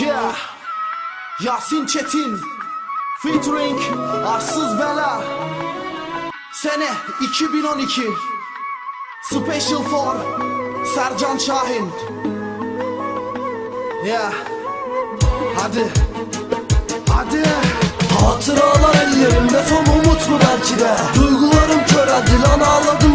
Yeah. Yasin Çetin. Featuring Arsız Bela. Sene 2012 Special for Sercan Şahin. Yeah. Hadi. Hadi. Hatıralar ellerimde son umut mu belki de? Duygularım köreldi lan ağladım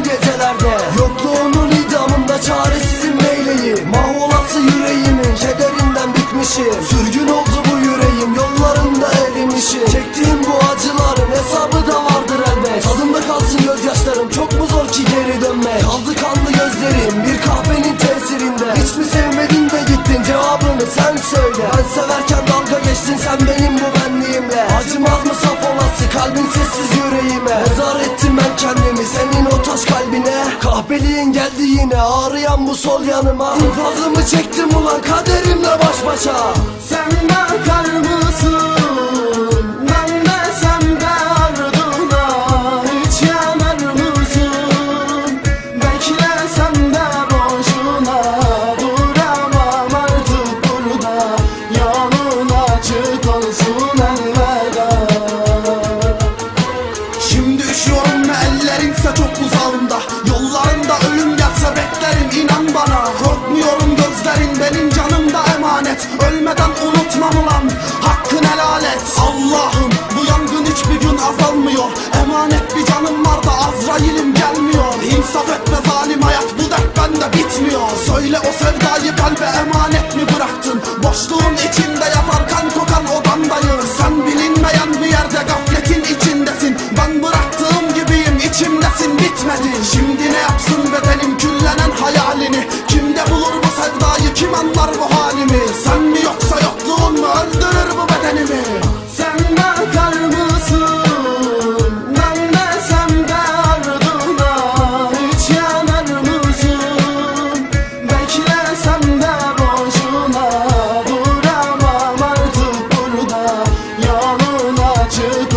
Kaldı kanlı gözlerim bir kahvenin tesirinde. Hiç mi sevmedin de gittin? Cevabını sen söyle. Ben severken dalga geçtin sen benim bu benliğimle Acımaz mı saf olası kalbin sessiz yüreğime. Mezar ettim ben kendimi senin o taş kalbine. Kahpeliğin geldi yine ağrıyan bu sol yanıma. İnfazımı çektim ulan kaderimle baş başa. Sen giderim inan bana. Korkmuyorum gözlerin benim canımda emanet. Ölmeden unutmam ulan hakkın helal et. Allah'ım bu yangın hiçbir gün azalmıyor. Emanet bir canım var da Azrail'im gelmiyor. İnsaf etme zalim hayat bu dert bende bitmiyor. Söyle o sevdayı kalbe emanet mi bıraktın? Boşluğun içinde yatar kan kokan odamdayım. Sen bilinmeyen bir yerde gafletin içindesin. Ben bıraktığım gibiyim içimdesin bitmedi Şimdi to